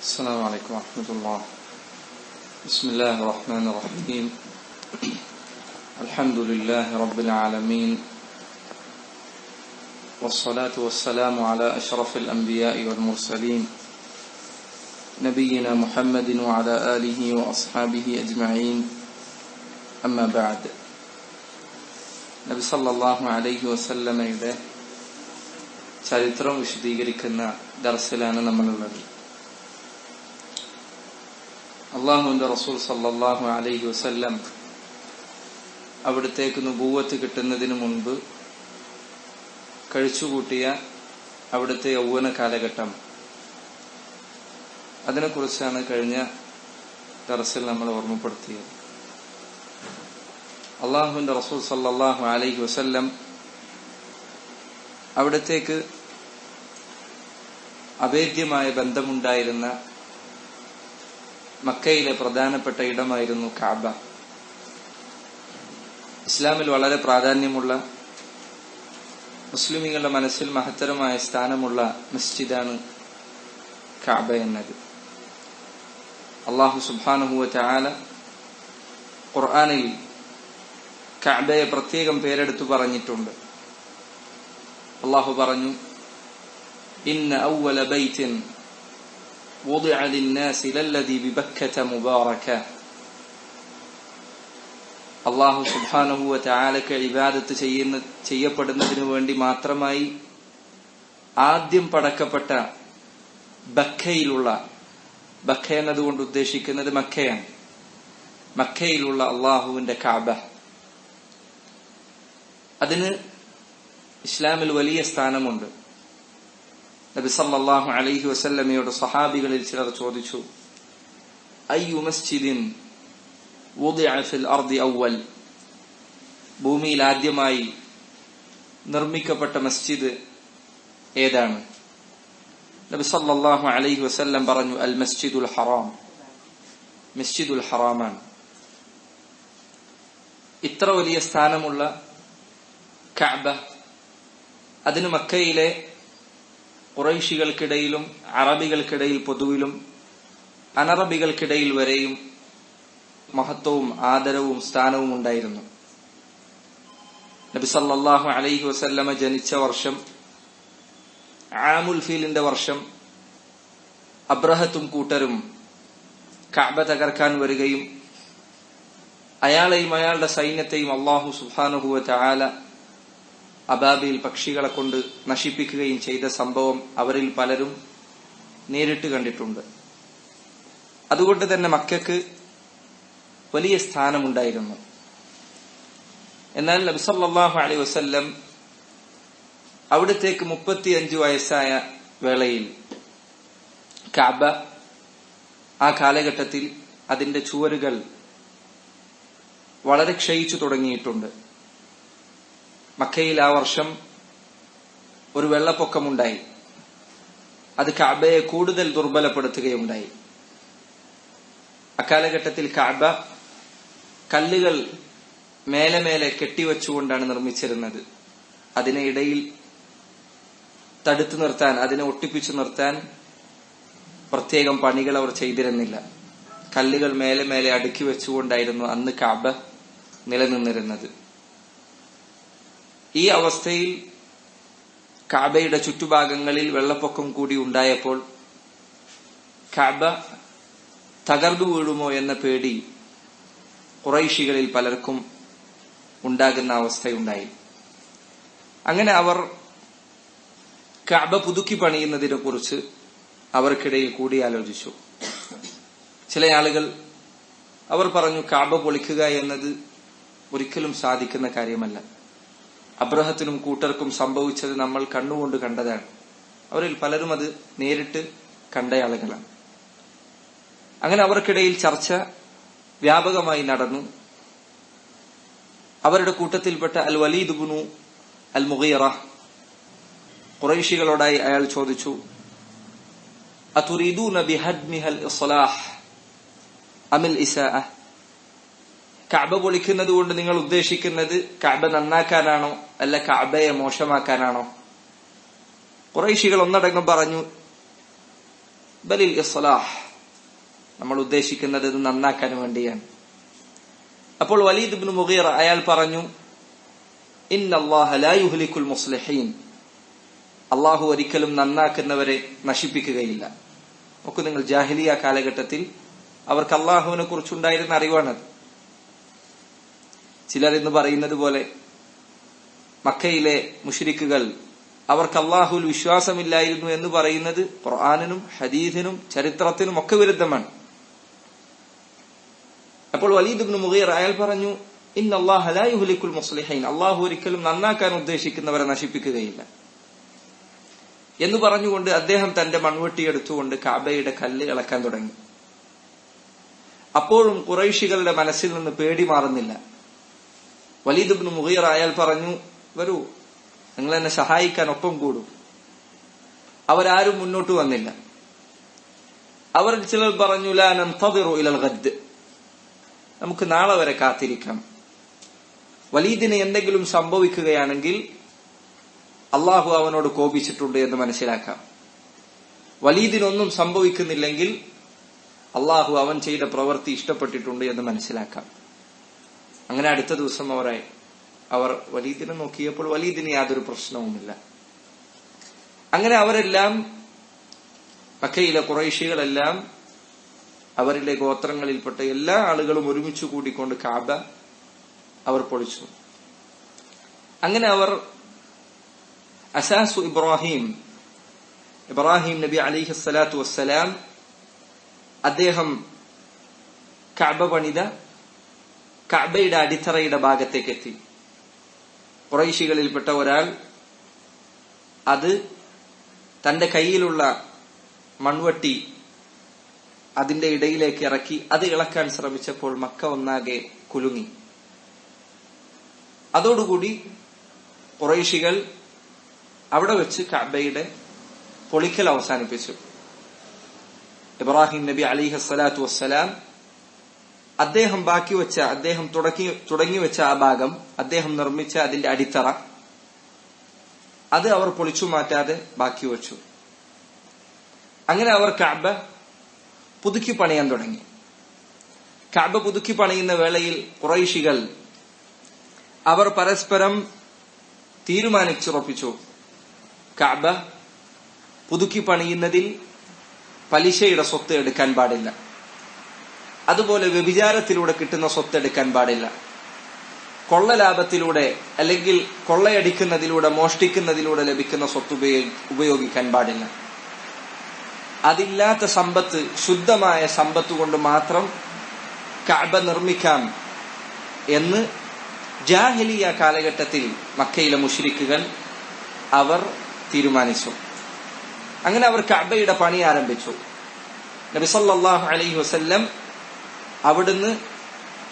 السلام عليكم ورحمة الله بسم الله الرحمن الرحيم الحمد لله رب العالمين والصلاة والسلام على أشرف الأنبياء والمرسلين نبينا محمد وعلى آله وأصحابه أجمعين أما بعد നബി സല്ലല്ലാഹു അലൈഹി വസല്ലമയുടെ ചരിത്രം വിശദീകരിക്കുന്ന ദർസിലാണ് നമ്മളുള്ളത് അള്ളാഹുവിന്റെ റസൂൽ സല്ലാഹു അലൈഹി വസല്ലം അവിടത്തേക്ക് നുബൂവത്ത് കിട്ടുന്നതിന് മുൻപ് കഴിച്ചുകൂട്ടിയ അവിടുത്തെ യൗവന കാലഘട്ടം. അതിനെക്കുറിച്ചാണ് കഴിഞ്ഞ ദർസിൽ നമ്മൾ ഓർമ്മപ്പെടുത്തിയത്. അള്ളാഹുവിന്റെ റസൂൽ സല്ലാഹു അലൈഹി വസല്ലം അവിടത്തേക്ക് അവേദ്യമായ ബന്ധമുണ്ടായിരുന്ന മക്കയിലെ പ്രധാനപ്പെട്ട ഇടമായിരുന്നു കാബ. ഇസ്ലാമിൽ വളരെ പ്രാധാന്യമുള്ള മുസ്ലിമികളുടെ മനസ്സിൽ മഹത്തരമായ സ്ഥാനമുള്ള മസ്ജിദാണ് കാബ എന്നത്. അള്ളാഹു സുബാനുഹുവ ചാല ഖുർആാനിൽ കാബയെ പ്രത്യേകം പേരെടുത്തു പറഞ്ഞിട്ടുണ്ട്. അള്ളാഹു പറഞ്ഞു ഇന്ന وضع للناس للذي ببكة مباركة അള്ളാഹു സുബാനുഹുവ ചാലക്ക് ഇബാദത്ത് ചെയ്യുന്ന ചെയ്യപ്പെടുന്നതിനു വേണ്ടി മാത്രമായി ആദ്യം പടക്കപ്പെട്ട ബക്കയിലുള്ള ബക്ക എന്നതുകൊണ്ട് ഉദ്ദേശിക്കുന്നത് മക്കയാണ് മക്കയിലുള്ള അള്ളാഹുവിന്റെ കാബ അതിന് ഇസ്ലാമിൽ വലിയ സ്ഥാനമുണ്ട് നബി സല്ലല്ലാഹു അലൈഹി വസല്ലമയുടെ സഹാബികളിൽ ചിലർ ചോദിച്ചു അയ്യു മസ്ജിദിൻ അവ്വൽ? ഭൂമിയിൽ ആദ്യമായി നിർമ്മിക്കപ്പെട്ട മസ്ജിദ് ഏതാണ്? നബി സല്ലല്ലാഹു അലൈഹി വസല്ലം പറഞ്ഞു അൽ മസ്ജിദുൽ ഹറാം. മസ്ജിദുൽ ഹറാമാണ്. ഇത്ര വലിയ സ്ഥാനമുള്ള കഅബ അതിന് മക്കയിലെ കുറൈശികൾക്കിടയിലും അറബികൾക്കിടയിൽ പൊതുവിലും അനറബികൾക്കിടയിൽ വരെയും മഹത്വവും ആദരവും സ്ഥാനവും ഉണ്ടായിരുന്നു. നബിസല്ലാഹു അലൈഹി വസല്ലമ ജനിച്ച വർഷം ആമുൽ ഫീലിന്റെ വർഷം അബ്രഹത്തും കൂട്ടരും കഅബ തകർക്കാൻ വരികയും അയാളെയും അയാളുടെ സൈന്യത്തെയും അള്ളാഹു സുബാനുഹുവ ചാല അബാബിയിൽ പക്ഷികളെ കൊണ്ട് നശിപ്പിക്കുകയും ചെയ്ത സംഭവം അവരിൽ പലരും നേരിട്ട് കണ്ടിട്ടുണ്ട്. അതുകൊണ്ട് തന്നെ മക്കൾക്ക് വലിയ സ്ഥാനമുണ്ടായിരുന്നു. എന്നാൽ നബ്സല്ലാഹു അലൈ വസ്ല്ലം അവിടത്തേക്ക് മുപ്പത്തിയഞ്ചു വയസ്സായ വേളയിൽ കാബ ആ കാലഘട്ടത്തിൽ അതിന്റെ ചുവരുകൾ വളരെ ക്ഷയിച്ചു തുടങ്ങിയിട്ടുണ്ട്. മക്കയിൽ ആ വർഷം ഒരു വെള്ളപ്പൊക്കമുണ്ടായി. അത് കാബയെ കൂടുതൽ ദുർബലപ്പെടുത്തുകയുണ്ടായി അക്കാലഘട്ടത്തിൽ കാബ കല്ലുകൾ മേലെ മേലെ കെട്ടിവെച്ചുകൊണ്ടാണ് നിർമ്മിച്ചിരുന്നത്. അതിനിടയിൽ തടുത്തു നിർത്താൻ അതിനെ ഒട്ടിപ്പിച്ചു നിർത്താൻ പ്രത്യേകം പണികൾ അവർ ചെയ്തിരുന്നില്ല. കല്ലുകൾ മേലെ മേലെ അടുക്കി വെച്ചുകൊണ്ടായിരുന്നു അന്ന് കാബ നിലനിന്നിരുന്നത്. ഈ അവസ്ഥയിൽ കാബയുടെ ചുറ്റുഭാഗങ്ങളിൽ വെള്ളപ്പൊക്കം കൂടി ഉണ്ടായപ്പോൾ കാബ തകർന്നു വീഴുമോ എന്ന പേടി കുറൈശികളിൽ പലർക്കും ഉണ്ടാകുന്ന അവസ്ഥയുണ്ടായി. അങ്ങനെ അവർ കാബ പുതുക്കി പണിയുന്നതിനെ കുറിച്ച് അവർക്കിടയിൽ കൂടിയാലോചിച്ചു. ചില ആളുകൾ അവർ പറഞ്ഞു കാബ പൊളിക്കുക എന്നത് ഒരിക്കലും സാധിക്കുന്ന കാര്യമല്ല. അബ്രഹത്തിനും കൂട്ടർക്കും സംഭവിച്ചത് നമ്മൾ കണ്ണുകൊണ്ട് കണ്ടതാണ്. അവരിൽ പലരും അത് നേരിട്ട് കണ്ട ആളുകളാണ്. അങ്ങനെ അവർക്കിടയിൽ ചർച്ച വ്യാപകമായി നടന്നു. അവരുടെ കൂട്ടത്തിൽപ്പെട്ട അൽ വലീദ് ബുനു അൽ മുഗീറ കുറേശികളോടായി അയാൾ ചോദിച്ചു അതുരീദൂന ബിഹദ്മിഹൽ ഇസ്ലാഹ് അമിൽ ഇസാഅ കഅബ പൊളിക്കുന്നത് കൊണ്ട് നിങ്ങൾ ഉദ്ദേശിക്കുന്നത് കഅബ നന്നാക്കാനാണോ? അല്ല കഅബയെ മോശമാക്കാനാണോ? കുറേശികൾ ഒന്നടങ്കം പറഞ്ഞു ബലിൽ ഇസ്ലാഹ്. നമ്മൾ ഉദ്ദേശിക്കുന്നത് ഇത് നന്നാക്കാൻ വേണ്ടിയാണ്. അപ്പോൾ വലീദ് ഇബ്നു മുഗീർ അയാൾ പറഞ്ഞു ഇന്നല്ലാഹ ലാ യുഹ്ലിക്കുൽ മുസ്ലിഹീൻ. അള്ളാഹു ഒരിക്കലും നന്നാക്കുന്നവരെ നശിപ്പിക്കുകയില്ല. നോക്കൂ നിങ്ങൾ ജാഹിലിയ കാലഘട്ടത്തിൽ അവർക്ക് അള്ളാഹുവിനെ കുറിച്ചുണ്ടായിരുന്ന അറിവാണത്. ചിലർ എന്ന് പറയുന്നത് പോലെ മക്കയിലെ മുഷരിക്കുകൾ അവർക്ക് അള്ളാഹുൽ വിശ്വാസമില്ലായിരുന്നു എന്ന് പറയുന്നത് ഖുർആാനിനും ഹദീദിനും ചരിത്രത്തിനും ഒക്കെ വിരുദ്ധമാണ്. അപ്പോൾ വലീദ് ഇബ്നു മുഗീർ അയാൾ പറഞ്ഞു ഇന്ന് അള്ളാഹ് ലാ യുഹ്ലിക്കുൽ മുസ്ലിഹീൻ. അള്ളാഹു ഒരിക്കലും നന്നാക്കാൻ ഉദ്ദേശിക്കുന്നവരെ നശിപ്പിക്കുകയില്ല. എന്ന് പറഞ്ഞുകൊണ്ട് അദ്ദേഹം തന്റെ മൺവെട്ടി എടുത്തുകൊണ്ട് കാബയുടെ കല്ല് ഇളക്കാൻ തുടങ്ങി. അപ്പോഴും കുറൈശികളുടെ മനസ്സിൽ നിന്ന് പേടി മാറുന്നില്ല. വലീദ് ഇബ്നു അയാൾ പറഞ്ഞു വരൂ നിങ്ങൾ എന്നെ സഹായിക്കാൻ ഒപ്പം കൂടും. അവരാരും മുന്നോട്ട് വന്നില്ല. അവർ ചിലർ പറഞ്ഞു ഇലൽ ഗദ് നമുക്ക് നാളെ വരെ കാത്തിരിക്കാം. വലീദിന് എന്തെങ്കിലും സംഭവിക്കുകയാണെങ്കിൽ അള്ളാഹു അവനോട് കോപിച്ചിട്ടുണ്ട് എന്ന് മനസ്സിലാക്കാം. വലീദിനൊന്നും സംഭവിക്കുന്നില്ലെങ്കിൽ അള്ളാഹു അവൻ ചെയ്ത പ്രവൃത്തി ഇഷ്ടപ്പെട്ടിട്ടുണ്ട് എന്ന് മനസ്സിലാക്കാം. അങ്ങനെ അടുത്ത ദിവസം അവരെ അവർ വലീദിനെ നോക്കിയപ്പോൾ വലീദിന് യാതൊരു പ്രശ്നവുമില്ല. അങ്ങനെ അവരെല്ലാം മക്കയിലെ കുറേശികളെല്ലാം അവരിലെ ഗോത്രങ്ങളിൽപ്പെട്ട എല്ലാ ആളുകളും ഒരുമിച്ച് കൂടിക്കൊണ്ട് കാബ അവർ പൊളിച്ചു. അങ്ങനെ അവർ അസാസു ഇബ്രാഹിം ഇബ്രാഹിം നബി അലിഹി സ്വലാത്തു വസ്സലാം അദ്ദേഹം കാബ പണിത കഅബയുടെ അടിത്തറയുടെ ഭാഗത്തേക്ക് എത്തി ഒരാൾ അത് തന്റെ കയ്യിലുള്ള മൺവട്ടി അതിന്റെ ഇടയിലേക്ക് ഇറക്കി അത് ഇളക്കാൻ ശ്രമിച്ചപ്പോൾ മക്ക ഒന്നാകെ കുലുങ്ങി. അതോടുകൂടി കുറൈശികൾ അവിടെ വെച്ച് കഅബയുടെ പൊളിക്കൽ അവസാനിപ്പിച്ചു. ഇബ്രാഹിം നബി അലിഹസ്സലാത്തു വസ്സലാം അദ്ദേഹം ബാക്കി വെച്ച അദ്ദേഹം തുടക്കി തുടങ്ങി വെച്ച ആ ഭാഗം അദ്ദേഹം നിർമ്മിച്ച അതിന്റെ അടിത്തറ. അത് അവർ പൊളിച്ചു മാറ്റാതെ ബാക്കി വെച്ചു. അങ്ങനെ അവർ കഅബ പുതുക്കി പണിയാൻ തുടങ്ങി. കഅബ പുതുക്കി പണിയുന്ന വേളയിൽ കുറൈശികൾ അവർ പരസ്പരം തീരുമാനിച്ചുറപ്പിച്ചു. കഅബ പുതുക്കി പണിയുന്നതിൽ പലിശയുടെ സ്വത്ത് എടുക്കാൻ പാടില്ല. അതുപോലെ വ്യഭിചാരത്തിലൂടെ കിട്ടുന്ന സ്വത്ത് എടുക്കാൻ പാടില്ല. കൊള്ള ലാഭത്തിലൂടെ അല്ലെങ്കിൽ കൊള്ളയടിക്കുന്നതിലൂടെ മോഷ്ടിക്കുന്നതിലൂടെ ലഭിക്കുന്ന സ്വത്ത് ഉപയോഗിക്കാൻ പാടില്ല. അതില്ലാത്ത സമ്പത്ത് ശുദ്ധമായ സമ്പത്ത് കൊണ്ട് മാത്രം കഅബ നിർമ്മിക്കാം എന്ന് ജാഹലിയ കാലഘട്ടത്തിൽ മക്കയിലെ മുഷിരിക്കുകൾ അവർ തീരുമാനിച്ചു. അങ്ങനെ അവർ കഅബയുടെ പണി ആരംഭിച്ചു. നബി സല്ലല്ലാഹു അലൈഹി വസല്ലം അവിടുന്ന്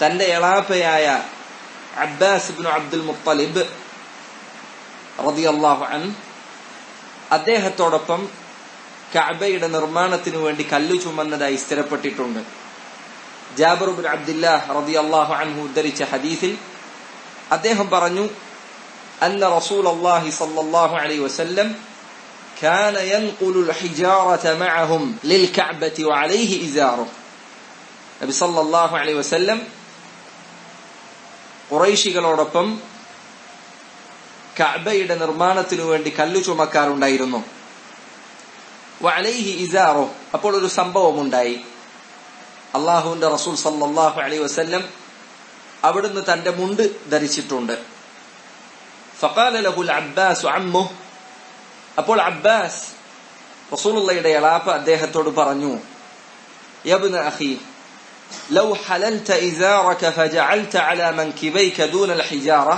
തന്റെ എളാപ്പയായ അബ്ബാസ് ഇബ്നു അബ്ദുൽ മുത്തലിബ് റളിയല്ലാഹു അൻ അദ്ദേഹത്തോടൊപ്പം കഅബയുടെ നിർമ്മാണത്തിനു വേണ്ടി കല്ലു ചുമന്നതായി സ്ഥിരപ്പെട്ടിട്ടുണ്ട് ജാബിർ ബിൻ അബ്ദുല്ലാഹ് റളിയല്ലാഹു അൻഹു ഉദ്ധരിച്ച ഹദീസിൽ അദ്ദേഹം പറഞ്ഞു അന്ന റസൂലല്ലാഹി സ്വല്ലല്ലാഹു അലൈഹി വസല്ലം كان ينقل الحجارة معهم للكعبة وعليه إزاره നബി സല്ലാഹു അലൈ വസല്ലം കുറൈശികളോടൊപ്പം കഅബയുടെ നിർമ്മാണത്തിനു വേണ്ടി കല്ലു ചുമക്കാറുണ്ടായിരുന്നു. ഇസാറോ അപ്പോൾ ഒരു സംഭവം ഉണ്ടായി അള്ളാഹുവിന്റെ റസൂൽ സല്ലാഹു അലൈ വസല്ലം അവിടുന്ന് തന്റെ മുണ്ട് ധരിച്ചിട്ടുണ്ട്. ഫഖാല ലഹുൽ അബ്ബാസ് അമ്മു അപ്പോൾ അബ്ബാസ് റസൂലുള്ളയുടെ അദ്ദേഹത്തോട് പറഞ്ഞു لو حللت إزارك فجعلت على منكبيك دون الحجارة.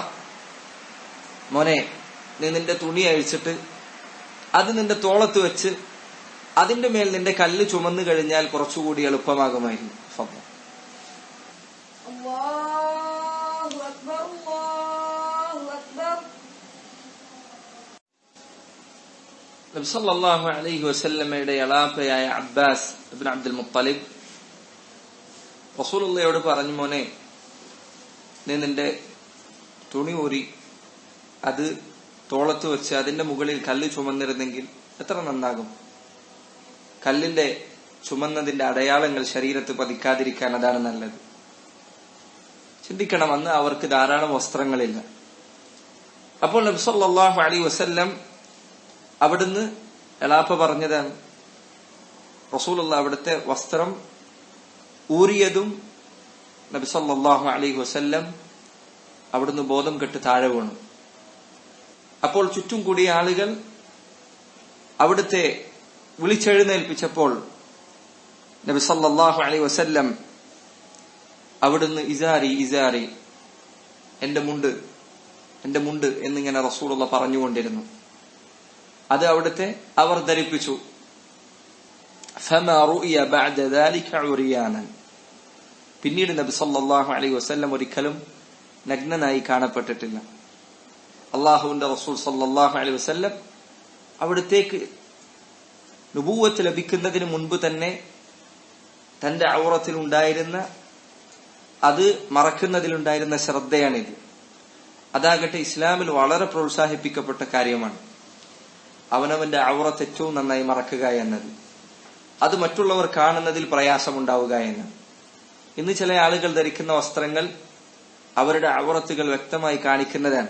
മോനെ നീ നിന്റെ തുണി അഴിച്ചിട്ട് അത് നിന്റെ തോളത്ത് വെച്ച് അതിന്റെ മേൽ നിന്റെ കല്ല് ചുമന്നു കഴിഞ്ഞാൽ കുറച്ചുകൂടി എളുപ്പമാകുമായിരുന്നു. ഫബ്ബ നബ്സല്ലാഹു അലൈഹി വസല്ലമ്മയുടെ എളാപ്പയായ അബ്ബാസ് അബ്ദുൽ മുത്തലിബ് റസൂലുള്ളയോട് പറഞ്ഞു മോനെ നീ നിന്റെ തുണി ഊരി അത് തോളത്ത് വെച്ച് അതിന്റെ മുകളിൽ കല്ല് ചുമന്നിരുന്നെങ്കിൽ എത്ര നന്നാകും? കല്ലിന്റെ ചുമന്നതിന്റെ അടയാളങ്ങൾ ശരീരത്ത് പതിക്കാതിരിക്കാൻ അതാണ് നല്ലത്. ചിന്തിക്കണം അന്ന് അവർക്ക് ധാരാളം വസ്ത്രങ്ങളില്ല. അപ്പോൾ നബ്സല്ലാഹു അലി വസല്ലം അവിടുന്ന് എളാപ്പ പറഞ്ഞതാണ് റസൂലുള്ള അവിടുത്തെ വസ്ത്രം ഊറിയതും നബി സല്ലല്ലാഹു അലൈഹി വസല്ലം അവിടുന്ന് ബോധം കെട്ട് താഴെ വീണു അപ്പോൾ ചുറ്റും കൂടിയ ആളുകൾ അവിടുത്തെ വിളിച്ചെഴുന്നേൽപ്പിച്ചപ്പോൾ നബി സല്ലല്ലാഹു അലൈഹി വസല്ലം അവിടുന്ന് ഇസാരി ഇസാരി എന്റെ മുണ്ട് എന്റെ മുണ്ട് എന്നിങ്ങനെ റസൂലുള്ള പറഞ്ഞുകൊണ്ടിരുന്നു അത് അവിടുത്തെ അവർ ധരിപ്പിച്ചു فما رؤي بعد ذلك عريانا പിന്നീട് നബി സല്ലാഹു അലൈഹി വസ്ല്ലം ഒരിക്കലും നഗ്നനായി കാണപ്പെട്ടിട്ടില്ല. അള്ളാഹുവിന്റെ റസൂൽ സല്ലാഹു അലൈഹി വസ്ല്ലം അവിടത്തേക്ക് നുപൂവത്ത് ലഭിക്കുന്നതിന് മുൻപ് തന്നെ തന്റെ ഔറത്തിൽ ഉണ്ടായിരുന്ന അത് മറക്കുന്നതിലുണ്ടായിരുന്ന ശ്രദ്ധയാണിത്. അതാകട്ടെ ഇസ്ലാമിൽ വളരെ പ്രോത്സാഹിപ്പിക്കപ്പെട്ട കാര്യമാണ്. അവനവന്റെ ഔറത്ത് ഏറ്റവും നന്നായി മറക്കുക എന്നത്. അത് മറ്റുള്ളവർ കാണുന്നതിൽ പ്രയാസമുണ്ടാവുക എന്ന് ഇന്ന് ചില ആളുകൾ ധരിക്കുന്ന വസ്ത്രങ്ങൾ അവരുടെ അവറത്തുകൾ വ്യക്തമായി കാണിക്കുന്നതാണ്.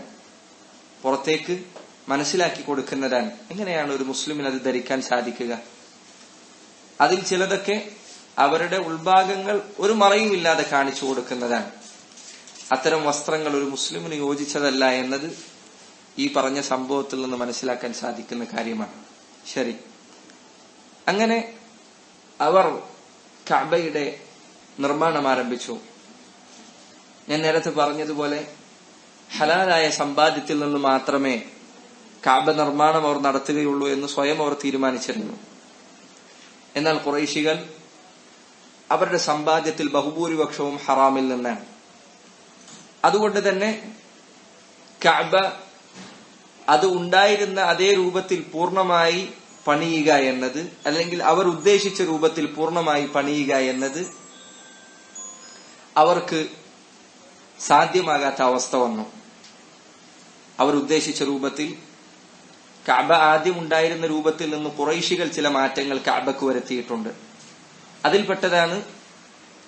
പുറത്തേക്ക് മനസ്സിലാക്കി കൊടുക്കുന്നതാണ്. എങ്ങനെയാണ് ഒരു മുസ്ലിമിന് അത് ധരിക്കാൻ സാധിക്കുക? അതിൽ ചിലതൊക്കെ അവരുടെ ഉൾഭാഗങ്ങൾ ഒരു മറയുമില്ലാതെ കാണിച്ചു കൊടുക്കുന്നതാണ്. അത്തരം വസ്ത്രങ്ങൾ ഒരു മുസ്ലിമിന് യോജിച്ചതല്ല എന്നത് ഈ പറഞ്ഞ സംഭവത്തിൽ നിന്ന് മനസ്സിലാക്കാൻ സാധിക്കുന്ന കാര്യമാണ്. ശരി. അങ്ങനെ അവർ കഅബയുടെ നിർമ്മാണം ആരംഭിച്ചു. ഞാൻ നേരത്തെ പറഞ്ഞതുപോലെ ഹലാലായ സമ്പാദ്യത്തിൽ നിന്ന് മാത്രമേ കാബ നിർമ്മാണം അവർ നടത്തുകയുള്ളൂ എന്ന് സ്വയം അവർ തീരുമാനിച്ചിരുന്നു. എന്നാൽ കുറേശികൾ അവരുടെ സമ്പാദ്യത്തിൽ ബഹുഭൂരിപക്ഷവും ഹറാമിൽ നിന്നാണ്. അതുകൊണ്ട് തന്നെ കാബ അത് ഉണ്ടായിരുന്ന അതേ രൂപത്തിൽ പൂർണമായി പണിയുക എന്നത് അല്ലെങ്കിൽ അവർ ഉദ്ദേശിച്ച രൂപത്തിൽ പൂർണമായി പണിയുക എന്നത് അവർക്ക് സാധ്യമാകാത്ത അവസ്ഥ വന്നു. അവർ ഉദ്ദേശിച്ച രൂപത്തിൽ കാബ ആദ്യം ഉണ്ടായിരുന്ന രൂപത്തിൽ നിന്ന് കുറൈശികൾ ചില മാറ്റങ്ങൾ കാബക്ക് വരുത്തിയിട്ടുണ്ട്. അതിൽപ്പെട്ടതാണ്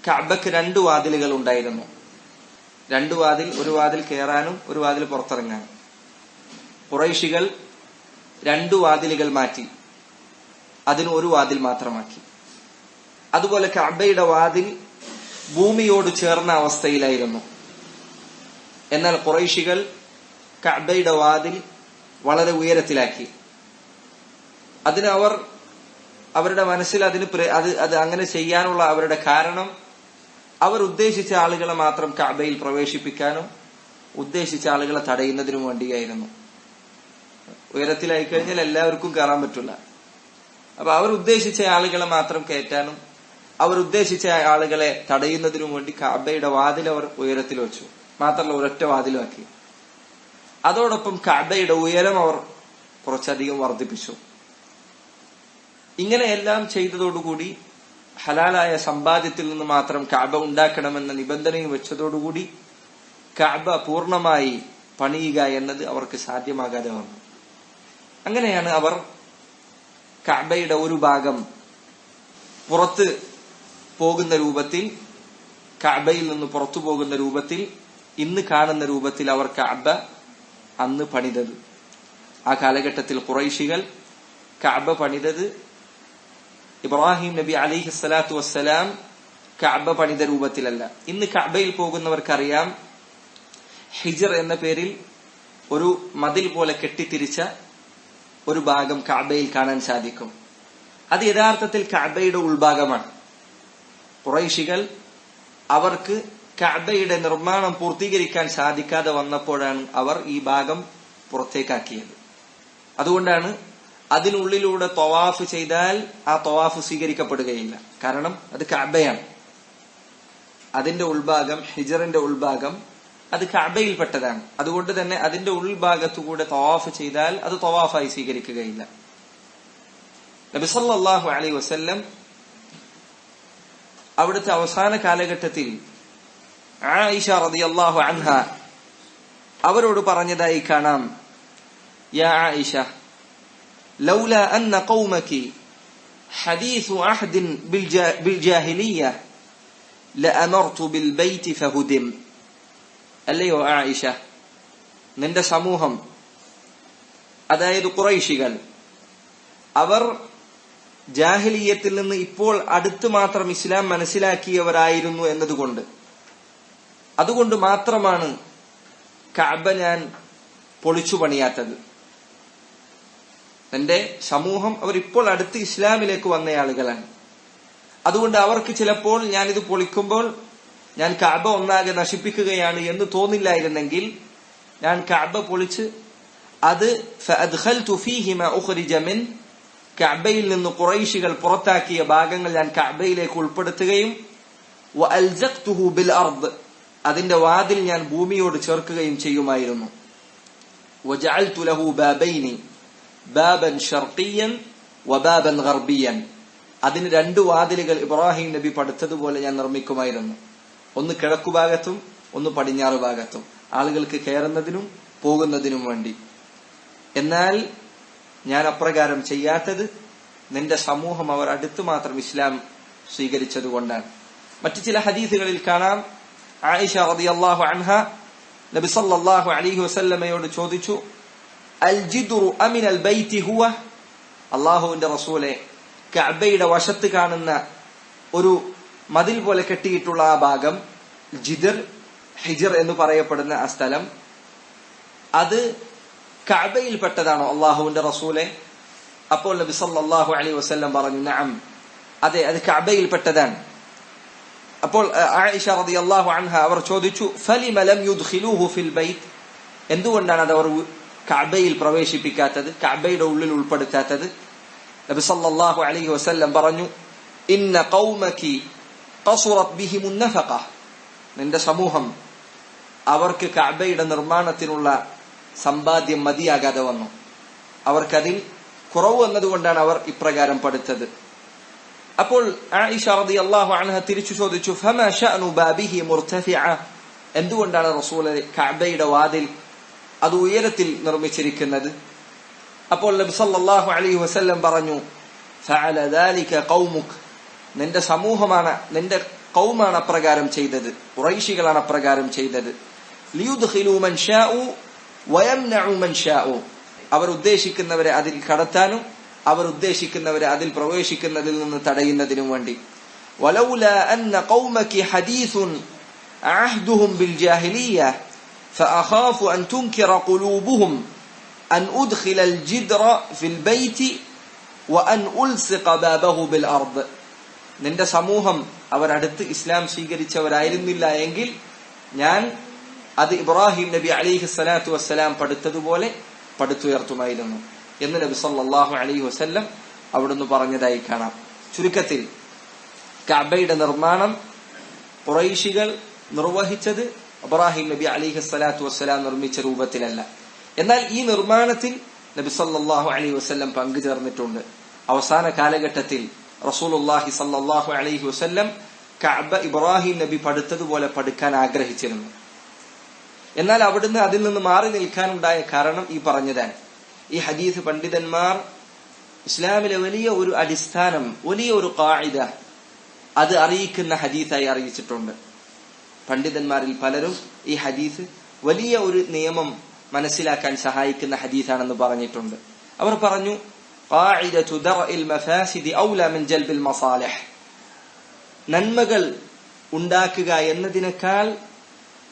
കാബക്ക് രണ്ട് വാതിലുകൾ ഉണ്ടായിരുന്നു. രണ്ട് വാതിൽ ഒരു വാതിൽ കയറാനും ഒരു വാതിൽ പുറത്തിറങ്ങാനും. കുറൈശികൾ രണ്ടു വാതിലുകൾ മാറ്റി. അതിന് ഒരു വാതിൽ മാത്രമാക്കി. അതുപോലെ കഅബയുടെ വാതിൽ ഭൂമിയോട് ചേർന്ന അവസ്ഥയിലായിരുന്നു. എന്നാൽ കുറൈശികൾ കഅബയുടെ വാതിൽ വളരെ ഉയരത്തിലാക്കി. അതിന് അവർ അവരുടെ മനസ്സിൽ അതിന് അത് അത് അങ്ങനെ ചെയ്യാനുള്ള അവരുടെ കാരണം അവർ ഉദ്ദേശിച്ച ആളുകളെ മാത്രം കഅബയിൽ പ്രവേശിപ്പിക്കാനും ഉദ്ദേശിച്ച ആളുകളെ തടയുന്നതിനും വേണ്ടിയായിരുന്നു. ഉയരത്തിലായി കഴിഞ്ഞാൽ എല്ലാവർക്കും കയറാൻ പറ്റില്ല. അപ്പൊ അവർ ഉദ്ദേശിച്ച ആളുകളെ മാത്രം കയറ്റാനും അവർ ഉദ്ദേശിച്ച ആളുകളെ തടയുന്നതിനു വേണ്ടി കാബയുടെ വാതിൽ അവർ ഉയരത്തിൽ വെച്ചു. മാത്രമല്ല ഒരൊറ്റ വാതിലുമാക്കി. അതോടൊപ്പം കാബയുടെ ഉയരം അവർ കുറച്ചധികം വർദ്ധിപ്പിച്ചു. ഇങ്ങനെയെല്ലാം ചെയ്തതോടുകൂടി ഹലാലായ സമ്പാദ്യത്തിൽ നിന്ന് മാത്രം കാബ ഉണ്ടാക്കണമെന്ന നിബന്ധനയും വെച്ചതോടുകൂടി കാബ പൂർണമായി പണിയുക എന്നത് അവർക്ക് സാധ്യമാകാതെ വന്നു. അങ്ങനെയാണ് അവർ കഅബയുടെ ഒരു ഭാഗം പുറത്ത് പോകുന്ന രൂപത്തിൽ കഅബയിൽ നിന്ന് പുറത്തു പോകുന്ന രൂപത്തിൽ ഇന്ന് കാണുന്ന രൂപത്തിൽ അവർ കഅബ അന്ന് പണിതത്. ആ കാലഘട്ടത്തിൽ കുറൈശികൾ കഅബ പണിതത്. ഇബ്രാഹിം നബി അലിഹി സ്വലാത്തു വസ്സലാം കഅബ പണിത രൂപത്തിലല്ല. ഇന്ന് കഅബയിൽ പോകുന്നവർക്കറിയാം ഹിജർ എന്ന പേരിൽ ഒരു മതിൽ പോലെ കെട്ടിത്തിരിച്ച ഒരു ഭാഗം കാബയിൽ കാണാൻ സാധിക്കും. അത് യഥാർത്ഥത്തിൽ കാബയുടെ ഉൾഭാഗമാണ്. കുറൈശികൾ അവർക്ക് കഥയുടെ നിർമ്മാണം പൂർത്തീകരിക്കാൻ സാധിക്കാതെ വന്നപ്പോഴാണ് അവർ ഈ ഭാഗം പുറത്തേക്കാക്കിയത്. അതുകൊണ്ടാണ് അതിനുള്ളിലൂടെ തൊവാഫ് ചെയ്താൽ ആ തൊവാഫ് സ്വീകരിക്കപ്പെടുകയില്ല. കാരണം അത് കഅബയാണ്. അതിന്റെ ഉൾഭാഗം ഹിജറിന്റെ ഉൾഭാഗം അത് കഅബയിൽപ്പെട്ടതാണ്. അതുകൊണ്ട് തന്നെ അതിന്റെ ഉൾഭാഗത്തുകൂടെ തവാഫ് ചെയ്താൽ അത് തവാഫായി സ്വീകരിക്കുകയില്ല. നബി അലൈ വസല്ലം അവിടുത്തെ അവസാന കാലഘട്ടത്തിൽ ആയിഷ റളിയല്ലാഹു അൻഹ അവരോട് പറഞ്ഞതായി കാണാം യാ ആയിഷ ലൗല അന്ന ഖൗമകി حديث عهد بالجا- بالجاهلية لأمرت بالبيت فهدم അല്ലയോ ആയിഷ നിന്റെ സമൂഹം അതായത് കുറൈശികൾ അവർ ജാഹിലീയത്തിൽ നിന്ന് ഇപ്പോൾ അടുത്ത് മാത്രം ഇസ്ലാം മനസ്സിലാക്കിയവരായിരുന്നു എന്നതുകൊണ്ട്. അതുകൊണ്ട് മാത്രമാണ് കഅബ ഞാൻ പൊളിച്ചു പണിയാത്തത്. എന്റെ സമൂഹം അവർ ഇപ്പോൾ അടുത്ത് ഇസ്ലാമിലേക്ക് വന്ന ആളുകളാണ്. അതുകൊണ്ട് അവർക്ക് ചിലപ്പോൾ ഞാനിത് പൊളിക്കുമ്പോൾ ഞാൻ കഅബ ഒന്നാകെ നശിപ്പിക്കുകയാണ് എന്ന് തോന്നില്ലായിരുന്നെങ്കിൽ ഞാൻ കഅബ പൊളിച്ച് അത് ഫഅദ്ഖൽതു മിൻ കബയിൽ നിന്ന് കുറൈശികൾ പുറത്താക്കിയ ഭാഗങ്ങൾ ഞാൻ കഅബയിലേക്ക് ഉൾപ്പെടുത്തുകയും ബിൽ അർദ് അതിന്റെ വാതിൽ ഞാൻ ഭൂമിയോട് ചേർക്കുകയും ചെയ്യുമായിരുന്നു. ബാബൻ വബാബൻ ഗർബിയൻ അതിന് രണ്ട് വാതിലുകൾ ഇബ്രാഹിം നബി പഠിച്ചതുപോലെ ഞാൻ നിർമ്മിക്കുമായിരുന്നു. ഒന്ന് കിഴക്കുഭാഗത്തും ഒന്ന് പടിഞ്ഞാറ് ഭാഗത്തും. ആളുകൾക്ക് കയറുന്നതിനും പോകുന്നതിനും വേണ്ടി. എന്നാൽ ഞാൻ അപ്രകാരം ചെയ്യാത്തത് നിന്റെ സമൂഹം അവർ അടുത്ത് മാത്രം ഇസ്ലാം സ്വീകരിച്ചത് കൊണ്ടാണ്. മറ്റു ചില ഹദീസുകളിൽ കാണാം. ആയിഷ റളിയല്ലാഹു അൻഹ നബി സല്ലല്ലാഹു അലൈഹി വസല്ലമയോട് ചോദിച്ചു അൽ ജിദ്റു അമിൻ അൽ ബൈത്തി ഹുവ? അള്ളാഹുവിന്റെ റസൂലെ കഅബയുടെ വശത്ത് കാണുന്ന ഒരു മതിൽ പോലെ കെട്ടിയിട്ടുള്ള ആ ഭാഗം ജിദിർ ഹിജിർ എന്ന് പറയപ്പെടുന്ന ആ സ്ഥലം അത് കഅബയിൽപ്പെട്ടതാണോ അള്ളാഹുവിന്റെ റസൂലെ? അപ്പോൾ നബി സല്ലല്ലാഹു അലൈഹി വസല്ലം പറഞ്ഞു നഅം. അതെ അത് കഅബയിൽപ്പെട്ടതാണ്. അപ്പോൾ ആയിഷ ആയിഷ റളിയല്ലാഹു അൻഹ അവർ ചോദിച്ചു ഫലിമ ലം യുദ്ഖിലൂഹു ഫിൽ ബൈത്ത്? എന്തുകൊണ്ടാണ് അത് അവർ കഅബയിൽ പ്രവേശിപ്പിക്കാത്തത് കഅബയുടെ ഉള്ളിൽ ഉൾപ്പെടുത്താത്തത്? നബി സല്ലല്ലാഹു അലൈഹി വസല്ലം പറഞ്ഞു ഇന്ന ഖൗമകി ഖസുറത് ബിഹിമുൻ നഫഖ നിന്റെ സമൂഹം അവർക്ക് കഅബയുടെ നിർമ്മാണത്തിനുള്ള സമ്പാദ്യം മതിയാകാതെ വന്നു. അവർക്കതിൽ കുറവ് വന്നതുകൊണ്ടാണ് അവർ ഇപ്രകാരം പഠിച്ചത്. അപ്പോൾ അൻഹ തിരിച്ചു ചോദിച്ചു എന്തുകൊണ്ടാണ് റസൂൽ കഅബയുടെ വാതിൽ അത് ഉയരത്തിൽ നിർമ്മിച്ചിരിക്കുന്നത്? അപ്പോൾ നബ്സല്ലാഹു അലൈഹി വസല്ലം പറഞ്ഞു ഖൗമുക്. നിന്റെ സമൂഹമാണ് നിന്റെ കൗമാണ് അപ്രകാരം ചെയ്തത്. ഉറൈഷികളാണ് അപ്രകാരം ചെയ്തത്. ലിയുദ്ഖിലു മൻ ഷാഉ വയംനഉ മൻ ഷാഉ അവർ ഉദ്ദേശിക്കുന്നവരെ അതിൽ കടത്താനും അവർ ഉദ്ദേശിക്കുന്നവരെ അതിൽ പ്രവേശിക്കുന്നതിൽ നിന്ന് തടയുന്നതിനും വേണ്ടി ولولا أن قومك حديث عهدهم بالجاهلية فأخاف أن تنكر قلوبهم أن أدخل الجدر في البيت وأن ألصق بابه بالأرض നിന്റെ സമൂഹം അവർ അടുത്ത് ഇസ്ലാം സ്വീകരിച്ചവരായിരുന്നില്ല എങ്കിൽ ഞാൻ അത് ഇബ്രാഹിം നബി അലിഹി സ്വലാത്തു വസ്സലാം പടുത്തതുപോലെ പടുത്തുയർത്തുമായിരുന്നു. എന്ന് നബി സല്ലാഹു അലി വസ്ല്ലം അവിടുന്ന് പറഞ്ഞതായി കാണാം. ചുരുക്കത്തിൽ കബയുടെ നിർമ്മാണം കുറൈശികൾ നിർവഹിച്ചത് അബ്രാഹിം നബി അലിഹി സ്വലാത്തു വസ്സലാം നിർമ്മിച്ച രൂപത്തിലല്ല. എന്നാൽ ഈ നിർമ്മാണത്തിൽ നബി സല്ലല്ലാഹു അലൈഹി വസല്ലം പങ്കുചേർന്നിട്ടുണ്ട്. അവസാന കാലഘട്ടത്തിൽ റസൂലുള്ളാഹി സല്ലാഹു അലൈഹി വസ്ല്ലം കഅബ ഇബ്രാഹിം നബി പടുത്തതുപോലെ പടുക്കാൻ ആഗ്രഹിച്ചിരുന്നു. എന്നാൽ അവിടുന്ന് അതിൽ നിന്ന് മാറി നിൽക്കാനുണ്ടായ കാരണം ഈ പറഞ്ഞതാണ്. ഈ ഹദീസ് പണ്ഡിതന്മാർ ഇസ്ലാമിലെ വലിയ ഒരു അടിസ്ഥാനം വലിയ ഒരു കായിക അത് അറിയിക്കുന്ന ഹദീസായി അറിയിച്ചിട്ടുണ്ട്. പണ്ഡിതന്മാരിൽ പലരും ഈ ഹദീസ് വലിയ ഒരു നിയമം മനസ്സിലാക്കാൻ സഹായിക്കുന്ന ഹദീസാണെന്ന് പറഞ്ഞിട്ടുണ്ട്. അവർ പറഞ്ഞു നന്മകൾ ഉണ്ടാക്കുക എന്നതിനേക്കാൾ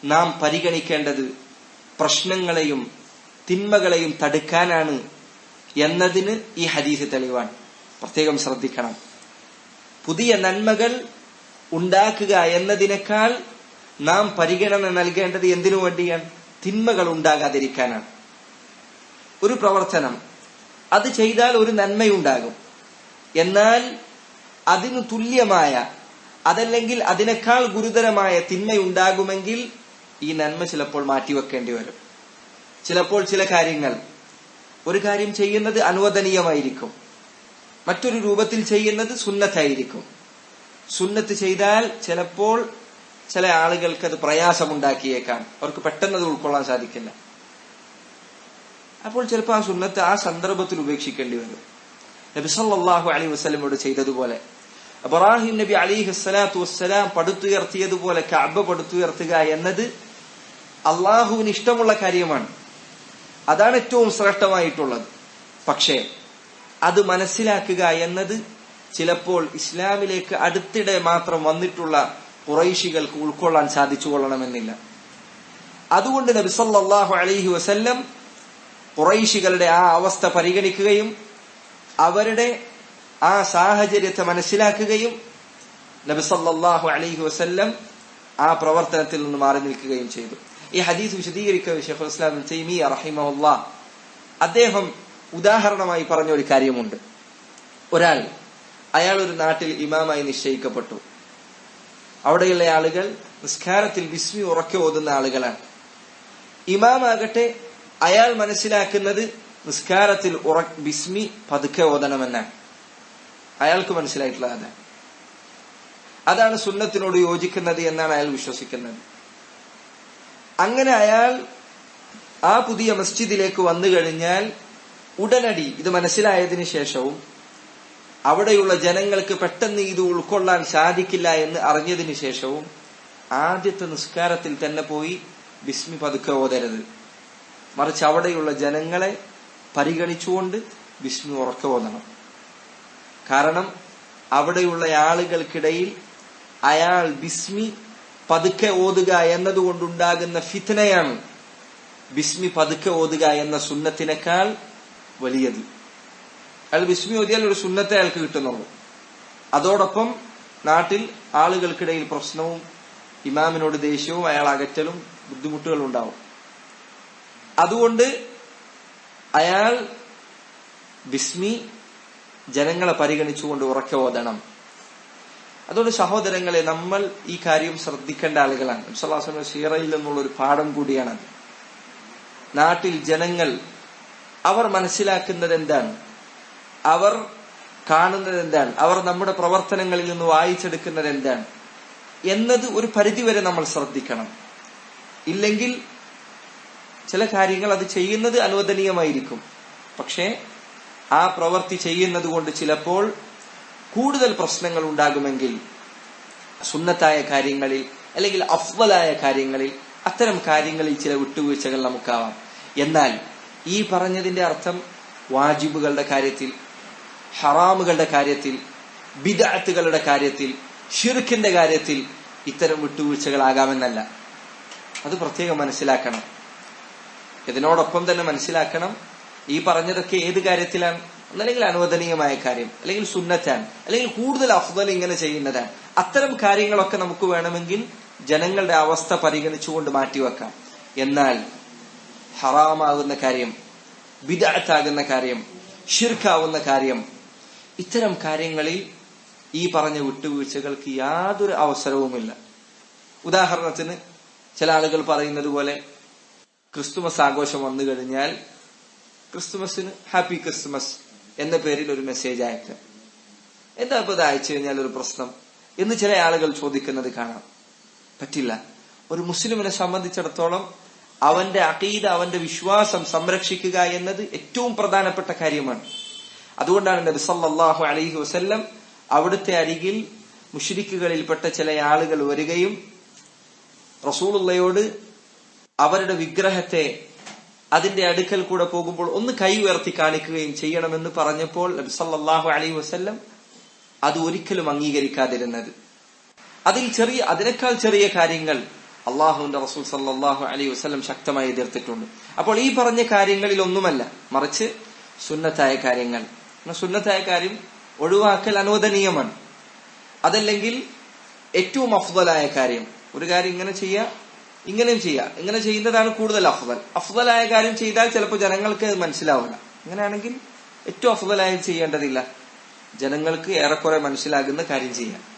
നാം പരിഗണിക്കേണ്ടത് പ്രശ്നങ്ങളെയും തിന്മകളെയും തടുക്കാനാണ് എന്നതിന് ഈ ഹദീസ് തെളിവാണ്. പ്രത്യേകം ശ്രദ്ധിക്കണം. പുതിയ നന്മകൾ ഉണ്ടാക്കുക എന്നതിനേക്കാൾ നാം പരിഗണന നൽകേണ്ടത് എന്തിനു വേണ്ടിയാണ്? തിന്മകൾ ഉണ്ടാകാതിരിക്കാനാണ്. ഒരു പ്രവർത്തനം. അത് ചെയ്താൽ ഒരു നന്മയുണ്ടാകും. എന്നാൽ അതിനു തുല്യമായ അതല്ലെങ്കിൽ അതിനേക്കാൾ ഗുരുതരമായ തിന്മയുണ്ടാകുമെങ്കിൽ ഈ നന്മ ചിലപ്പോൾ മാറ്റിവെക്കേണ്ടി വരും. ചിലപ്പോൾ ചില കാര്യങ്ങൾ ഒരു കാര്യം ചെയ്യുന്നത് അനുവദനീയമായിരിക്കും. മറ്റൊരു രൂപത്തിൽ ചെയ്യുന്നത് സുന്നത്തായിരിക്കും. സുന്നത്ത് ചെയ്താൽ ചിലപ്പോൾ ചില ആളുകൾക്ക് അത് പ്രയാസമുണ്ടാക്കിയേക്കാം. അവർക്ക് പെട്ടെന്ന് അത് ഉൾക്കൊള്ളാൻ സാധിക്കില്ല. അപ്പോൾ ചിലപ്പോൾ ആ സുന്നത്ത് ആ സന്ദർഭത്തിൽ ഉപേക്ഷിക്കേണ്ടി വരും. നബി സല്ലല്ലാഹു അലൈഹി വസല്ലമയോട് ചെയ്തതുപോലെ അബ്രാഹിം നബി അലി ഹസ്സലാത്തു വസ്സലാം പടുത്തുയർത്തിയതുപോലെ കഅബ പടുത്തുയർത്തുക എന്നത് അള്ളാഹുവിന് ഇഷ്ടമുള്ള കാര്യമാണ്. അതാണ് ഏറ്റവും ശ്രേഷ്ഠമായിട്ടുള്ളത്. പക്ഷേ അത് മനസ്സിലാക്കുക എന്നത് ചിലപ്പോൾ ഇസ്ലാമിലേക്ക് അടുത്തിടെ മാത്രം വന്നിട്ടുള്ള കുറൈശികൾക്ക് ഉൾക്കൊള്ളാൻ സാധിച്ചു കൊള്ളണമെന്നില്ല അതുകൊണ്ട് നബിസല്ലാഹു അലൈഹി വസല്ലം കുറൈശികളുടെ ആ അവസ്ഥ പരിഗണിക്കുകയും അവരുടെ ആ സാഹചര്യത്തെ മനസ്സിലാക്കുകയും നബിസല്ലാഹു അലൈഹി വസല്ലം ആ പ്രവർത്തനത്തിൽ നിന്ന് മാറി നിൽക്കുകയും ചെയ്തു. ഈ ഹദീസ് വിശദീകരിക്കുക ഷെയ്ഖുൽ ഇസ്ലാം തൈമിയ റഹിമഹുല്ലാ. അദ്ദേഹം ഉദാഹരണമായി പറഞ്ഞ ഒരു കാര്യമുണ്ട്. ഒരാൾ അയാൾ ഒരു നാട്ടിൽ ഇമാമായി നിശ്ചയിക്കപ്പെട്ടു. അവിടെയുള്ള ആളുകൾ നിസ്കാരത്തിൽ വിസ്മി ഉറക്കെ ഓതുന്ന ആളുകളാണ്. ഇമാമാകട്ടെ അയാൾ മനസ്സിലാക്കുന്നത് നിസ്കാരത്തിൽ ഉറ ബിസ്മി പതുക്കെ ഓതണമെന്നാണ്. അയാൾക്ക് മനസ്സിലായിട്ടുള്ള അതാണ്. അതാണ് സുന്നത്തിനോട് യോജിക്കുന്നത് എന്നാണ് അയാൾ വിശ്വസിക്കുന്നത്. അങ്ങനെ അയാൾ ആ പുതിയ മസ്ജിദിലേക്ക് വന്നു കഴിഞ്ഞാൽ ഉടനടി ഇത് മനസ്സിലായതിനു ശേഷവും അവിടെയുള്ള ജനങ്ങൾക്ക് പെട്ടെന്ന് ഇത് ഉൾക്കൊള്ളാൻ സാധിക്കില്ല എന്ന് അറിഞ്ഞതിന് ശേഷവും ആദ്യത്തെ നിസ്കാരത്തിൽ തന്നെ പോയി ബിസ്മി പതുക്കെ ഓതരുത്. മറിച്ച് അവിടെയുള്ള ജനങ്ങളെ പരിഗണിച്ചുകൊണ്ട് ബിസ്മി ഉറക്കെ ഓതണം. കാരണം അവിടെയുള്ള ആളുകൾക്കിടയിൽ അയാൾ ബിസ്മി പതുക്കെ ഓതുക എന്നതുകൊണ്ടുണ്ടാകുന്ന ഫിത്തനയാണ് ബിസ്മി പതുക്കെ ഓതുക എന്ന സുന്നത്തിനേക്കാൾ വലിയത്. അയാൾ ബിസ്മി ഓതിയാൽ ഒരു സുന്നത്തെ അയാൾക്ക് കിട്ടുന്നുള്ളൂ. അതോടൊപ്പം നാട്ടിൽ ആളുകൾക്കിടയിൽ പ്രശ്നവും ഇമാമിനോട് ദേഷ്യവും അയാൾ അകറ്റലും ബുദ്ധിമുട്ടുകളും ഉണ്ടാവും. അതുകൊണ്ട് അയാൾ ബിസ്മി ജനങ്ങളെ പരിഗണിച്ചുകൊണ്ട് ഉറക്കെ ഓതണം. അതുകൊണ്ട് സഹോദരങ്ങളെ നമ്മൾ ഈ കാര്യം ശ്രദ്ധിക്കേണ്ട ആളുകളാണ്. നബ്സല്ലാസ്ലം ഷീറയിൽ നിന്നുള്ള ഒരു പാഠം കൂടിയാണത്. നാട്ടിൽ ജനങ്ങൾ അവർ മനസ്സിലാക്കുന്നത് എന്താണ്? അവർ കാണുന്നത് എന്താണ്? അവർ നമ്മുടെ പ്രവർത്തനങ്ങളിൽ നിന്ന് വായിച്ചെടുക്കുന്നത് എന്താണ്? എന്നത് ഒരു പരിധിവരെ നമ്മൾ ശ്രദ്ധിക്കണം. ഇല്ലെങ്കിൽ ചില കാര്യങ്ങൾ അത് ചെയ്യുന്നത് അനുവദനീയമായിരിക്കും. പക്ഷേ ആ പ്രവൃത്തി ചെയ്യുന്നത് കൊണ്ട് ചിലപ്പോൾ കൂടുതൽ പ്രശ്നങ്ങൾ ഉണ്ടാകുമെങ്കിൽ സുന്നത്തായ കാര്യങ്ങളിൽ അല്ലെങ്കിൽ അഫ്വലായ കാര്യങ്ങളിൽ അത്തരം കാര്യങ്ങളിൽ ചില വിട്ടുവീഴ്ചകൾ നമുക്കാവാം. എന്നാൽ ഈ പറഞ്ഞതിന്റെ അർത്ഥം വാജിബുകളുടെ കാര്യത്തിൽ ഹറാമുകളുടെ കാര്യത്തിൽ ബിദാത്തുകളുടെ കാര്യത്തിൽ ഷിർഖിന്റെ കാര്യത്തിൽ ഇത്തരം വിട്ടുവീഴ്ചകളാകാമെന്നല്ല. അത് പ്രത്യേകം മനസ്സിലാക്കണം. ഇതിനോടൊപ്പം തന്നെ മനസ്സിലാക്കണം ഈ പറഞ്ഞതൊക്കെ ഏത് കാര്യത്തിലാണ്? ഒന്നല്ലെങ്കിൽ അനുവദനീയമായ കാര്യം അല്ലെങ്കിൽ സുന്നറ്റാൻ അല്ലെങ്കിൽ കൂടുതൽ അഫ്ദൽ ഇങ്ങനെ ചെയ്യുന്നതാണ്. അത്തരം കാര്യങ്ങളൊക്കെ നമുക്ക് വേണമെങ്കിൽ ജനങ്ങളുടെ അവസ്ഥ പരിഗണിച്ചുകൊണ്ട് മാറ്റിവെക്കാം എന്നാൽ ഹറാമാകുന്ന കാര്യം ബിദാത്താകുന്ന കാര്യം ഷിർക്കാവുന്ന കാര്യം ഇത്തരം കാര്യങ്ങളിൽ ഈ പറഞ്ഞ വിട്ടുവീഴ്ചകൾക്ക് യാതൊരു അവസരവുമില്ല. ഉദാഹരണത്തിന് ചില ആളുകൾ പറയുന്നത് പോലെ ക്രിസ്തുമസ് ആഘോഷം വന്നു കഴിഞ്ഞാൽ ക്രിസ്തുമസിന് ഹാപ്പി ക്രിസ്തുമസ് എന്ന പേരിൽ ഒരു മെസ്സേജ് അയക്കുക എന്താ ഇപ്പൊ ഇത് അയച്ചു കഴിഞ്ഞാൽ ഒരു പ്രശ്നം? എന്ന് ചില ആളുകൾ ചോദിക്കുന്നത് കാണാം. പറ്റില്ല. ഒരു മുസ്ലിമിനെ സംബന്ധിച്ചിടത്തോളം അവന്റെ അഖീദ അവന്റെ വിശ്വാസം സംരക്ഷിക്കുക എന്നത് ഏറ്റവും പ്രധാനപ്പെട്ട കാര്യമാണ്. അതുകൊണ്ടാണ് നബി സല്ലാഹു അലൈഹി വസ്ല്ലം അവിടുത്തെ അരികിൽ മുഷിരിക്കുകളിൽപ്പെട്ട ചില ആളുകൾ വരികയും റസൂലുള്ളയോട് അവരുടെ വിഗ്രഹത്തെ അതിന്റെ അടുക്കൽ കൂടെ പോകുമ്പോൾ ഒന്ന് കൈ ഉയർത്തി കാണിക്കുകയും ചെയ്യണമെന്ന് പറഞ്ഞപ്പോൾ നബി സല്ലല്ലാഹു അലൈഹി വസല്ലം അത് ഒരിക്കലും അംഗീകരിക്കാതിരുന്നത്. അതിൽ ചെറിയ അതിനേക്കാൾ ചെറിയ കാര്യങ്ങൾ അള്ളാഹുവിന്റെ റസൂൽ സല്ലാഹു അലൈഹി വസല്ലം ശക്തമായി എതിർത്തിട്ടുണ്ട്. അപ്പോൾ ഈ പറഞ്ഞ കാര്യങ്ങളിൽ ഒന്നുമല്ല മറിച്ച് സുന്നത്തായ കാര്യങ്ങൾ. സുന്നത്തായ കാര്യം ഒഴിവാക്കൽ അനുവദനീയമാണ്. അതല്ലെങ്കിൽ ഏറ്റവും അഫ്ദലായ കാര്യം. ഒരു കാര്യം ഇങ്ങനെ ചെയ്യുക ഇങ്ങനെയും ചെയ്യാം. ഇങ്ങനെ ചെയ്യുന്നതാണ് കൂടുതൽ അഫ്ദൽ. അഫ്ദലായ കാര്യം ചെയ്താൽ ചിലപ്പോൾ ജനങ്ങൾക്ക് മനസ്സിലാവില്ല. അങ്ങനെയാണെങ്കിൽ ഏറ്റവും അഫ്ദലായി ചെയ്യേണ്ടതില്ല. ജനങ്ങൾക്ക് ഏറെക്കുറെ മനസ്സിലാകുന്ന കാര്യം ചെയ്യാം.